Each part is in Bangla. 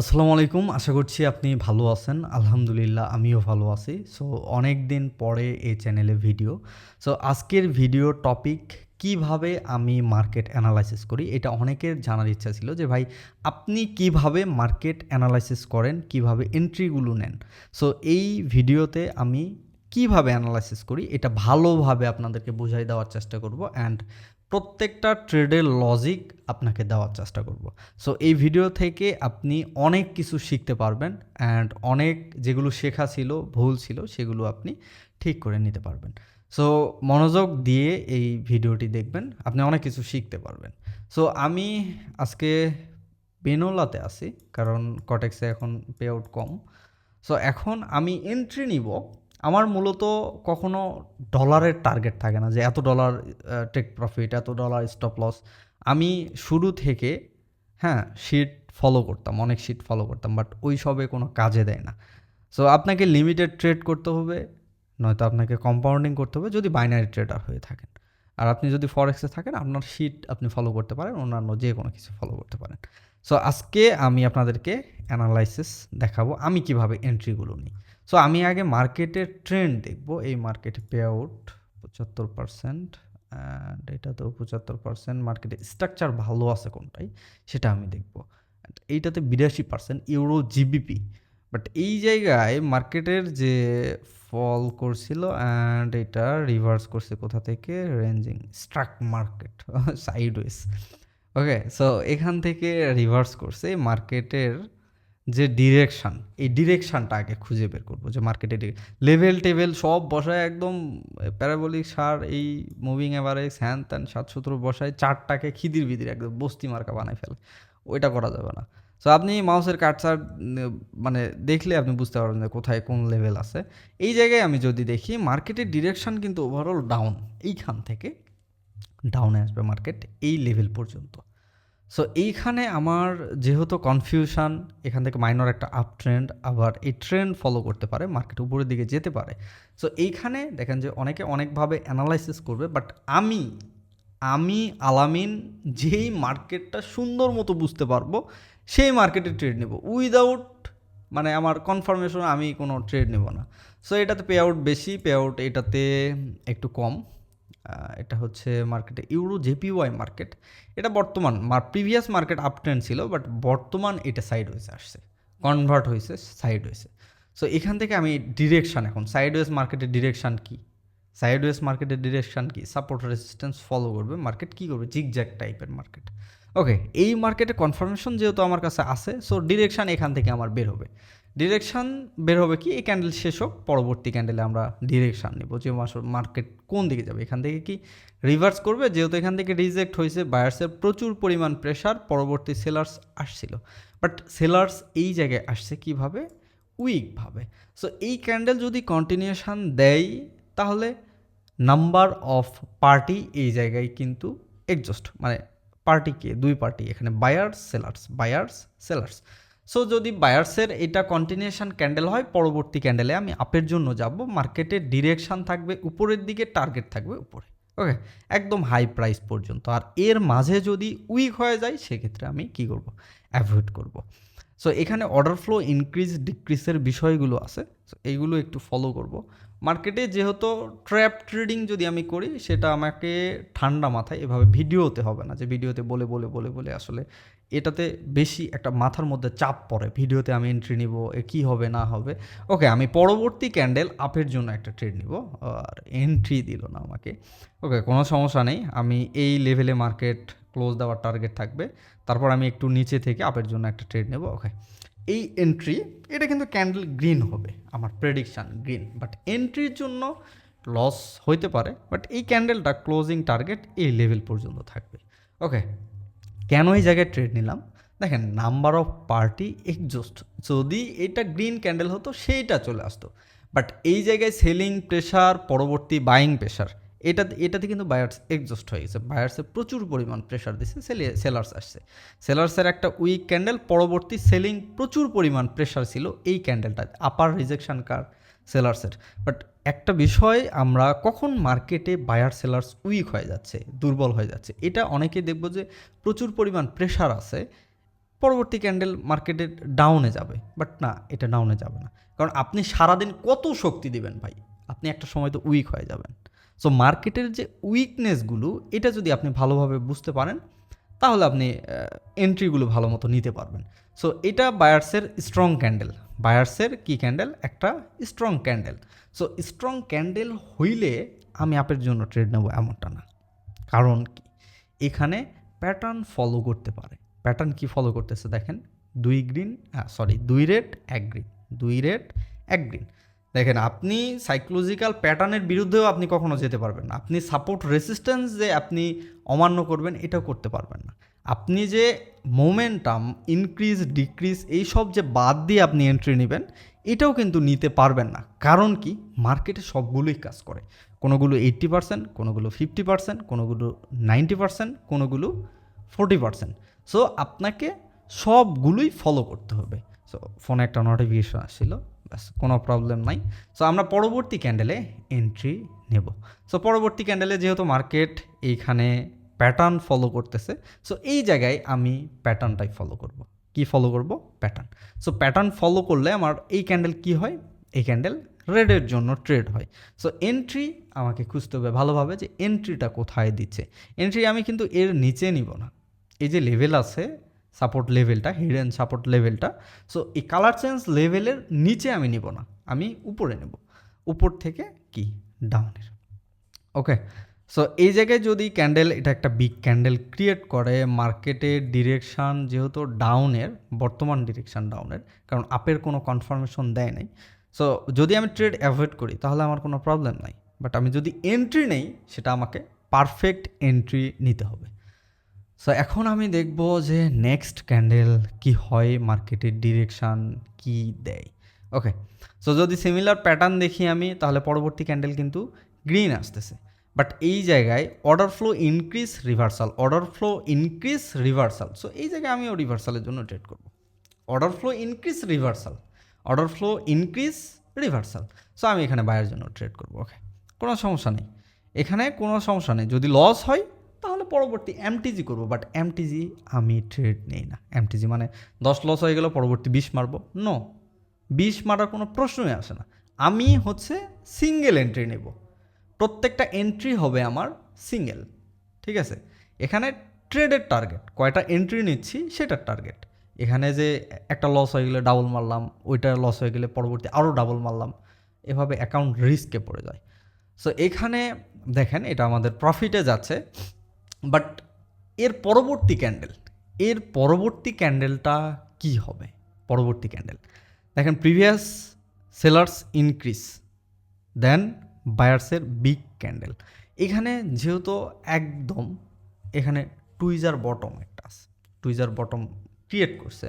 আসসালামু আলাইকুম, আশা করছি আপনি ভালো আছেন। আলহামদুলিল্লাহ, আমিও ভালো আছি। সো অনেক দিন পরে এই চ্যানেলে ভিডিও সো আজকের ভিডিও টপিক কীভাবে আমি মার্কেট অ্যানালাইসিস করি? এটা অনেকের জানার ইচ্ছা ছিল যে, ভাই, আপনি কীভাবে মার্কেট অ্যানালাইসিস করেন? কীভাবে এন্ট্রিগুলো নেন? সো এই ভিডিওতে আমি কীভাবে অ্যানালাইসিস করি, এটা ভালোভাবে আপনাদেরকে বুঝাই দেওয়ার চেষ্টা করব অ্যান্ড প্রত্যেকটা ট্রেডের লজিক আপনাকে দেওয়ার চেষ্টা করব। সো এই ভিডিও থেকে আপনি অনেক কিছু শিখতে পারবেন অ্যান্ড অনেক যেগুলো শেখা ছিল, ভুল ছিল, সেগুলো আপনি ঠিক করে নিতে পারবেন। সো মনোযোগ দিয়ে এই ভিডিওটি দেখবেন, আপনি অনেক কিছু শিখতে পারবেন। সো আমি আজকে বেনোলাতে আছি, কারণ কটেক্সে এখন পে আউট কম। সো এখন আমি এন্ট্রি নিব আমার মূলত কখনো ডলারের টার্গেট থাকে না যে এত ডলার টেক প্রফিট এত ডলার স্টপ লস আমি শুরু থেকে হ্যাঁ শিট ফলো করতাম, অনেক শিট ফলো করতাম বাট ওই সবে কোনো কাজে দেয় না। সো আপনাকে লিমিটেড ট্রেড করতে হবে, নয়তো আপনাকে কম্পাউন্ডিং করতে হবে যদি বাইনারি ট্রেডার হয়ে থাকেন। আর আপনি যদি ফরেক্সে থাকেন, আপনার শিট আপনি ফলো করতে পারেন, অন্যান্য যে কোনো কিছু ফলো করতে পারেন। সো আজকে আমি আপনাদেরকে অ্যানালাইসিস দেখাবো, আমি কীভাবে এন্ট্রিগুলো নিই। সো আমি আগে মার্কেটের ট্রেন্ড দেখব। এই মার্কেটে পে আউট পঁচাত্তর পার্সেন্ট অ্যান্ড এটা তো পঁচাত্তর পার্সেন্ট মার্কেটে স্ট্রাকচার ভালো আছে কোনটাই, সেটা আমি দেখব। এইটাতে বিরাশি পার্সেন্ট ইউরো জিবিপি বাট এই জায়গায় মার্কেটের যে ফল করছিল অ্যান্ড এটা রিভার্স করছে কোথা থেকে? Ranging struck market sideways okay so এখান থেকে রিভার্স করছে। মার্কেটের যে ডিরেকশান এই ডিরেকশানটা আগে খুঁজে বের করব, যে মার্কেটে লেভেল টেভেল সব বসায় একদম প্যারাবলিক সার, এই মুভিং এভারেজ হ্যান ত্যান সাত সতেরো বসায় চারটাকে খিদির বিদির একদম বস্তি মার্কা বানায় ফেলে। ওইটা করা যাবে না। সো আপনি মাউসের কাটসার মানে দেখলে আপনি বুঝতে পারবেন যে কোথায় কোন লেভেল আছে। এই জায়গায় আমি যদি দেখি মার্কেটের ডিরেকশান কিন্তু ওভারঅল ডাউন এইখান থেকে ডাউনে আসবে মার্কেট এই লেভেল পর্যন্ত। সো এইখানে আমার যেহেতু কনফিউশন এখান থেকে মাইনর একটা আপ ট্রেন্ড আবার এই ট্রেন্ড ফলো করতে পারে মার্কেট উপরের দিকে যেতে পারে। সো এইখানে দেখেন যে অনেকে অনেকভাবে অ্যানালাইসিস করবে বাট আমি আমি, আলামিন যেই মার্কেটটা সুন্দর মতো বুঝতে পারব, সেই মার্কেটে ট্রেড নেব। উইদাউট মানে আমার কনফার্মেশন আমি কোনো ট্রেড নেব না। সো এটাতে পে আউট বেশি পে আউট এটাতে একটু কম। এটা হচ্ছে মার্কেটে ইউরো জেপিওয়াই মার্কেট এটা বর্তমান প্রিভিয়াস মার্কেট আপ ট্রেন্ড ছিল বাট বর্তমান এটা সাইড হয়েছে আসছে। কনভার্ট হয়েছে সাইড হয়েছে সো এখান থেকে আমি ডিরেকশান এখন সাইড সাইডওয়েজ মার্কেটের ডিরেকশান কি? সাইডওয়েজ মার্কেটের ডিরেকশান কি? সাপোর্ট রেজিস্ট্যান্স ফলো করবে মার্কেট কী করবে? জিগজ্যাক টাইপের মার্কেট ওকে এই মার্কেটে কনফার্মেশন যেহেতু আমার কাছে আছে সো ডিরেকশান এখান থেকে আমার বের হবে। ডিরেকশান বের হবে কি? এই ক্যান্ডেল শেষ হোক, পরবর্তী ক্যান্ডেলে আমরা ডিরেকশান নেব যে মার্কেট কোন দিকে যাবে। এখান থেকে কি রিভার্স করবে? যেহেতু এখান থেকে রিজেক্ট হয়েছে বায়ার্সের প্রচুর পরিমাণ প্রেশার পরবর্তী সেলার্স আসছিল। বাট সেলার্স এই জায়গায় আসছে কীভাবে? উইকভাবে সো এই ক্যান্ডেল যদি কন্টিনিউশন দেয়, তাহলে নাম্বার অফ পার্টি এই জায়গায় কিন্তু এক্সস্ট মানে পার্টিকে দুই পার্টি এখানে buyers sellers buyers sellers so যদি বায়ার্সের এটা কন্টিনিউশন ক্যান্ডেল হয়, পরবর্তী ক্যান্ডেলে আমি আপের জন্য যাব। মার্কেটের ডিরেকশান থাকবে, উপরের দিকে টার্গেট থাকবে উপরে। ওকে একদম হাই প্রাইস পর্যন্ত। আর এর মাঝে যদি উইক হয়ে যায়, সেক্ষেত্রে আমি কি করব? অ্যাভয়েড করব। সো এখানে অর্ডার ফ্লো ইনক্রিজ ডিক্রিজের বিষয়গুলো আছে। সো এইগুলো একটু ফলো করব। মার্কেটে যেহেতু ট্র্যাপ ট্রেডিং যদি আমি করি, সেটা আমাকে ঠান্ডা মাথায় এভাবে ভিডিওতে হবে না, যে ভিডিওতে বলে বলে বলে বলে আসলে এটাতে বেশি একটা মাথার মধ্যে চাপ পড়ে, ভিডিওতে আমি এন্ট্রি নিব, এ কী হবে, না হবে। ওকে আমি পরবর্তী ক্যান্ডেল আপের জন্য একটা ট্রেড নিব, আর এন্ট্রি দিল না আমাকে। ওকে কোনো সমস্যা নেই, আমি এই লেভেলে মার্কেট ক্লোজ দেওয়ার টার্গেট থাকবে, তারপর আমি একটু নিচে থেকে আপের জন্য একটা ট্রেড নেব ওকে এই এন্ট্রি এটা কিন্তু ক্যান্ডেল গ্রিন হবে, আমার প্রেডিকশান গ্রিন বাট এন্ট্রির জন্য লস হইতে পারে বাট এই ক্যান্ডেলটা ক্লোজিং টার্গেট এই লেভেল পর্যন্ত থাকবে। ওকে কেন এই জায়গায় ট্রেড নিলাম? দেখেন নাম্বার অফ পার্টি এক্সস্ট যদি এটা গ্রিন ক্যান্ডেল হতো, সেইটা চলে আসতো। বাট এই জায়গায় সেলিং প্রেশার পরবর্তী বাইং প্রেশার এটা, এটাতে কিন্তু বায়ার্স এক্সস্ট হয়ে গেছে। বায়ার্সে প্রচুর পরিমাণ প্রেশার দিচ্ছে সেলে সেলার্স আসছে। সেলার্সের একটা উইক ক্যান্ডেল পরবর্তী সেলিং প্রচুর পরিমাণ প্রেশার ছিল এই ক্যান্ডেলটা আপার রিজেকশন কার সেলার্সের বাট একটা বিষয়, আমরা কখন মার্কেটে বায়ার সেলার্স উইক হয়ে যাচ্ছে, দুর্বল হয়ে যাচ্ছে, এটা অনেকে দেখব যে প্রচুর পরিমাণ প্রেশার আছে, পরবর্তী ক্যান্ডেল মার্কেটে ডাউনে যাবে। বাট না, এটা ডাউনে যাবে না। কারণ আপনি সারাদিন কত শক্তি দিবেন ভাই? আপনি একটা সময় তো উইক হয়ে যাবেন। সো মার্কেটের যে উইকনেসগুলো এটা যদি আপনি ভালোভাবে বুঝতে পারেন, তাহলে আপনি এন্ট্রিগুলো ভালো মতো নিতে পারবেন। সো এটা বায়ার্সের স্ট্রং ক্যান্ডেল বায়ার্সের কি ক্যান্ডেল একটা strong candle so strong candle হইলে আমি আপের জন্য ট্রেড নেব এমনটা না। কারণ কি? এখানে প্যাটার্ন ফলো করতে পারে। প্যাটার্ন কি ফলো করতেছে দেখেন? দুই গ্রিন সরি দুই রেড এক গ্রিন দুই রেড এক গ্রিন দেখেন, আপনি সাইকোলজিক্যাল প্যাটার্নের বিরুদ্ধেও আপনি কখনো যেতে পারবেন না। আপনি সাপোর্ট রেসিস্ট্যান্স যে আপনি অমান্য করবেন, এটাও করতে পারবেন না। আপনি যে মোমেন্টাম ইনক্রিজ ডিক্রিজ এইসব যে বাদ দিয়ে আপনি এন্ট্রি নেবেন, এটাও কিন্তু নিতে পারবেন না। কারণ কি? মার্কেটে সবগুলোই কাজ করে। কোনোগুলো এইট্টি পার্সেন্ট কোনোগুলো ফিফটি পার্সেন্ট কোনোগুলো নাইনটি পার্সেন্ট কোনোগুলো ফোর্টি পার্সেন্ট সো আপনাকে সবগুলোই ফলো করতে হবে। সো ফোনে একটা নোটিফিকেশন আসছিল। ব্যাস, কোনো প্রবলেম নাই। সো আমরা পরবর্তী ক্যান্ডেলে এন্ট্রি নেব। সো পরবর্তী ক্যান্ডেলে যেহেতু মার্কেট এইখানে প্যাটার্ন ফলো করতেছে সো এই জায়গায় আমি প্যাটার্নটাই ফলো করব। কি ফলো করব? প্যাটার্ন সো প্যাটার্ন ফলো করলে আমার এই ক্যান্ডেল কি হয়? এই ক্যান্ডেল রেডের জন্য ট্রেড হয়। সো এন্ট্রি আমাকে খুঁজতে হবে ভালোভাবে যে এন্ট্রিটা কোথায় দিচ্ছে। এন্ট্রি আমি কিন্তু এর নিচে নিব না। এই যে লেভেল আছে সাপোর্ট লেভেলটা হিডেন সাপোর্ট লেভেলটা সো এই কালার চেঞ্জ লেভেলের নিচে আমি নিব না, আমি উপরে নেব। উপর থেকে কি? ডাউনের। ওকে সো এই জায়গায় যদি ক্যান্ডেল এটা একটা বিগ ক্যান্ডেল ক্রিয়েট করে মার্কেটের ডিরেকশান যেহেতু ডাউনের বর্তমান ডিরেকশান ডাউনের কারণ আপের কোনো কনফার্মেশন দেয় নাই। সো যদি আমি ট্রেড অ্যাভয়েড করি, তাহলে আমার কোনো প্রবলেম নাই। বাট আমি যদি এন্ট্রি নেই, সেটা আমাকে পারফেক্ট এন্ট্রি নিতে হবে। সো এখন আমি দেখব যে নেক্সট ক্যান্ডেল কি হয় মার্কেটের ডিরেকশান কি দেয়। ওকে সো যদি সিমিলার প্যাটার্ন দেখি আমি, তাহলে পরবর্তী ক্যান্ডেল কিন্তু গ্রিন আসতেছে। বাট এই জায়গায় order flow increase reversal order flow increase reversal so এই জায়গায় আমিও রিভার্সালের জন্য ট্রেড করব। Order flow increase reversal order flow increase reversal so আমি এখানে বায়ের জন্য ট্রেড করব ওকে কোনো সমস্যা নেই। এখানে কোনো সমস্যা নেই। যদি লস হয় তাহলে পরবর্তী এমটিজি করব বাট এমটিজি আমি ট্রেড নেই না। এমটিজি মানে দশ লস হয়ে গেল পরবর্তী বিশ মারবো? নো বিশ মারার কোনো প্রশ্নই আসে না। আমি হচ্ছে সিঙ্গেল এন্ট্রি নেব। প্রত্যেকটা এন্ট্রি হবে আমার সিঙ্গেল ঠিক আছে? এখানে ট্রেডের টার্গেট কয়টা এন্ট্রি নিচ্ছি সেটার টার্গেট এখানে যে একটা লস হয়ে গেলে ডাবল মারলাম, ওইটা লস হয়ে গেলে পরবর্তী আরও ডাবল মারলাম, এভাবে অ্যাকাউন্ট রিস্কে পড়ে যায়। সো এখানে দেখেন এটা আমাদের প্রফিটে যাচ্ছে। বাট এর পরবর্তী ক্যান্ডেল এর পরবর্তী ক্যান্ডেলটা কি হবে? পরবর্তী ক্যান্ডেল দেখেন প্রিভিয়াস সেলার্স ইনক্রিজ দেন বায়ার্সের বিগ ক্যান্ডেল এখানে যেহেতু একদম, এখানে টুইজার বটম একটা আছে টুইজার বটম ক্রিয়েট করছে।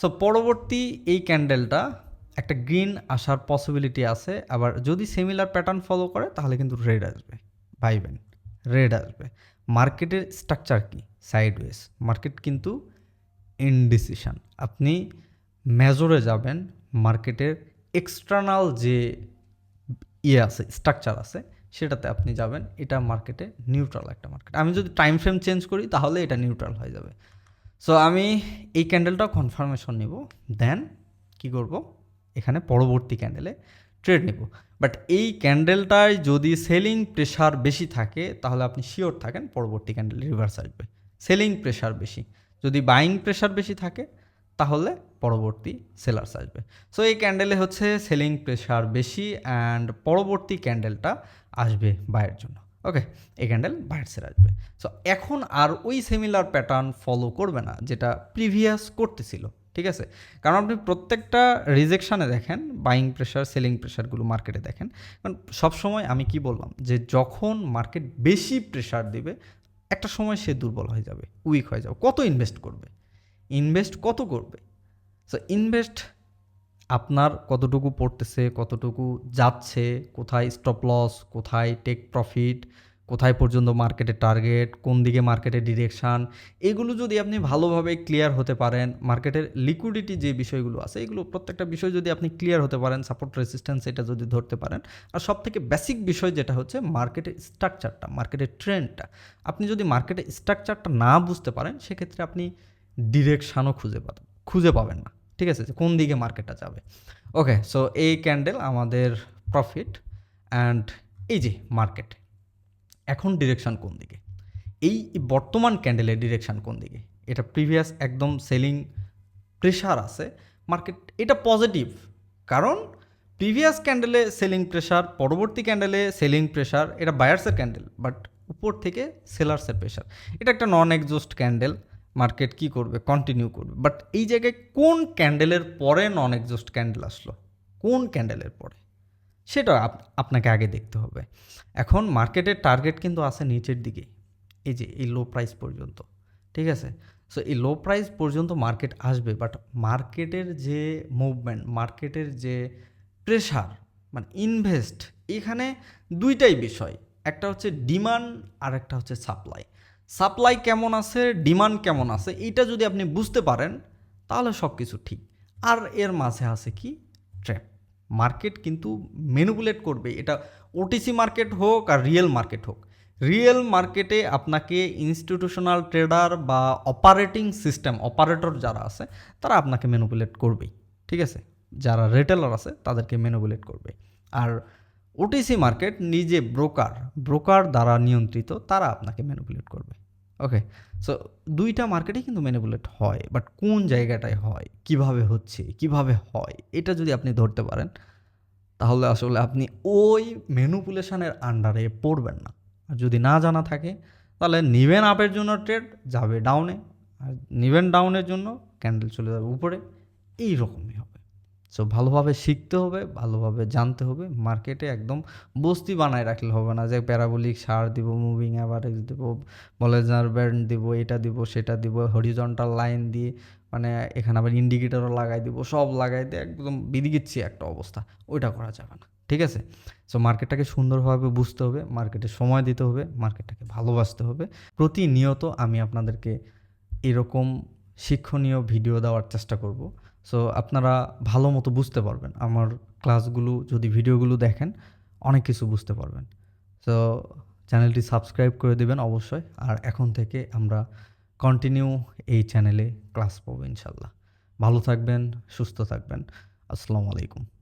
সো পরবর্তী এই ক্যান্ডেলটা একটা গ্রিন আসার পসিবিলিটি আছে, আবার যদি সিমিলার প্যাটার্ন ফলো করে, তাহলে কিন্তু রেড আসবে, ভাইবেন রেড আসবে। মার্কেটের স্ট্রাকচার কি? সাইডওয়েজ। মার্কেট কিন্তু ইনডিসিশন। আপনি মেজরে যাবেন, মার্কেটের এক্সটার্নাল যে ইয়ে আছে, স্ট্রাকচার আছে, সেটাতে আপনি যাবেন। এটা মার্কেটে নিউট্রাল একটা মার্কেট। আমি যদি টাইম ফ্রেম চেঞ্জ করি, তাহলে এটা নিউট্রাল হয়ে যাবে। সো আমি এই ক্যান্ডেলটা কনফার্মেশন নিব। দেন কি করব? এখানে পরবর্তী ক্যান্ডেলে ট্রেড নেব। বাট এই ক্যান্ডেলটায় যদি সেলিং প্রেশার বেশি থাকে, তাহলে আপনি শিওর থাকেন পরবর্তী ক্যান্ডেল রিভার্স আসবে। সেলিং প্রেশার বেশি। যদি বাইং প্রেশার বেশি থাকে, তাহলে পরবর্তী সেলার্স আসবে। সো এই ক্যান্ডেলে হচ্ছে সেলিং প্রেশার বেশি অ্যান্ড পরবর্তী ক্যান্ডেলটা আসবে বায়ের জন্য। ওকে, এই ক্যান্ডেল বায়ের সেল আসবে। সো এখন আর ওই সিমিলার প্যাটার্ন ফলো করবে না যেটা প্রিভিয়াস করতেছিল। ঠিক আছে? কারণ আপনি প্রত্যেকটা রিজেকশানে দেখেন বাইং প্রেশার সেলিং প্রেশারগুলো মার্কেটে দেখেন, কারণ সবসময় আমি কি বললাম যে যখন মার্কেট বেশি প্রেশার দিবে, একটা সময় সে দুর্বল হয়ে যাবে উইক হয়ে যাবে। কত ইনভেস্ট করবে? ইনভেস্ট কত করবে? সো ইনভেস্ট আপনার কতটুকু পড়তেছে, কতটুকু যাচ্ছে, কোথায় স্টপ লস কোথায় টেক প্রফিট কোথায় পর্যন্ত মার্কেটের টার্গেট কোন দিকে মার্কেটের ডিরেকশান এগুলো যদি আপনি ভালোভাবে ক্লিয়ার হতে পারেন মার্কেটের লিকুইডিটি যে বিষয়গুলো আছে, এগুলো প্রত্যেকটা বিষয় যদি আপনি ক্লিয়ার হতে পারেন সাপোর্ট রেসিস্ট্যান্স এটা যদি ধরতে পারেন, আর সব থেকে বেসিক বিষয় যেটা হচ্ছে মার্কেটের স্ট্রাকচারটা মার্কেটের ট্রেন্ডটা আপনি যদি মার্কেটের স্ট্রাকচারটা না বুঝতে পারেন, সেক্ষেত্রে আপনি ডিরেকশানও খুঁজে পাবেন খুঁজে পাবেন না। ঠিক আছে? কোন দিকে মার্কেটটা যাবে? ওকে সো এই ক্যান্ডেল আমাদের প্রফিট অ্যান্ড এই যে মার্কেট এখন ডিরেকশন কোন দিকে? এই বর্তমান ক্যান্ডেলের ডিরেকশন কোন দিকে? এটা প্রিভিয়াস একদম সেলিং প্রেশার আছে মার্কেট এটা পজিটিভ কারণ প্রিভিয়াস ক্যান্ডেলে সেলিং প্রেশার পরবর্তী ক্যান্ডেলে সেলিং প্রেশার এটা বায়ার্সের ক্যান্ডেল বাট উপর থেকে সেলার্সের প্রেশার এটা একটা নন এক্সস্ট ক্যান্ডেল মার্কেট কি করবে? কন্টিনিউ করবে। বাট এই জায়গায় কোন ক্যান্ডেলের পরে নন এক্সস্ট ক্যান্ডেল আসলো? কোন ক্যান্ডেলের পরে? সেটা আপ- আপনাকে আগে দেখতে হবে। এখন মার্কেটের টার্গেট কিন্তু আছে নিচের দিকে, এই যে এই লো প্রাইস পর্যন্ত, ঠিক আছে? সো এই লো প্রাইস পর্যন্ত মার্কেট আসবে বাট মার্কেটের যে মুভমেন্ট মার্কেটের যে প্রেশার মানে ইনভেস্ট এখানে দুইটাই বিষয়, একটা হচ্ছে ডিমান্ড আর একটা হচ্ছে সাপ্লাই সাপ্লাই কেমন আছে ডিমান্ড কেমন আছে, এইটা যদি আপনি বুঝতে পারেন, তাহলে সব কিছু ঠিক। আর এর মাঝে আছে কি? ট্র্যাপ মার্কেট কিন্তু ম্যানুপুলেট করবে। এটা ওটিসি মার্কেট হোক আর রিয়েল মার্কেট হোক। রিয়েল মার্কেটে আপনাকে ইনস্টিটিউশনাল ট্রেডার বা অপারেটিং সিস্টেম, অপারেটর যারা আছে, তারা আপনাকে ম্যানুপুলেট করবেই। ঠিক আছে? যারা রিটেলার আছে, তাদেরকে ম্যানুপুলেট করবে। আর ওটিসি মার্কেট নিজে ব্রোকার ব্রোকার দ্বারা নিয়ন্ত্রিত, তারা আপনাকে ম্যানুপুলেট করবে। ওকে সো দুইটা মার্কেটে কিন্তু ম্যানুপুলেট হয় বাট কোন জায়গাটায় হয়, কীভাবে হচ্ছে, কীভাবে হয়, এটা যদি আপনি ধরতে পারেন, তাহলে আসলে আপনি ওই ম্যানুপুলেশনের আন্ডারে পড়বেন না। আর যদি না জানা থাকে, তাহলে নিবেন আপের জন্য ট্রেড যাবে ডাউনে আর নিবেন ডাউনের জন্য ক্যান্ডেল চলে যাবে উপরে। এই রকমই হবে। সো ভালোভাবে শিখতে হবে, ভালোভাবে জানতে হবে মার্কেটে একদম বস্তি বানায় রাখলে হবে না যে প্যারাবলিক সার দিব মুভিং অ্যাভারেজ দিব বলেজার ব্যান্ড দিব, এটা দিব, সেটা দিব হরিজন্টাল লাইন দিয়ে মানে এখানে আবার ইন্ডিকেটারও লাগাই দিব, সব লাগাই দিয়ে একদম বিদিগিচ্ছি একটা অবস্থা, ওইটা করা যাবে না, ঠিক আছে? সো মার্কেটটাকে সুন্দরভাবে বুঝতে হবে মার্কেটে সময় দিতে হবে মার্কেটটাকে ভালোবাসতে হবে। প্রতিনিয়ত আমি আপনাদেরকে এরকম শিক্ষণীয় ভিডিও দেওয়ার চেষ্টা করব। সো আপনারা ভালো মতো বুঝতে পারবেন। আমার ক্লাসগুলো, যদি ভিডিওগুলো দেখেন, অনেক কিছু বুঝতে পারবেন। সো চ্যানেলটি সাবস্ক্রাইব করে দেবেন অবশ্যই। আর এখন থেকে আমরা কন্টিনিউ এই চ্যানেলে ক্লাস পাবো ইনশাল্লাহ। ভালো থাকবেন, সুস্থ থাকবেন। আসসালামু আলাইকুম।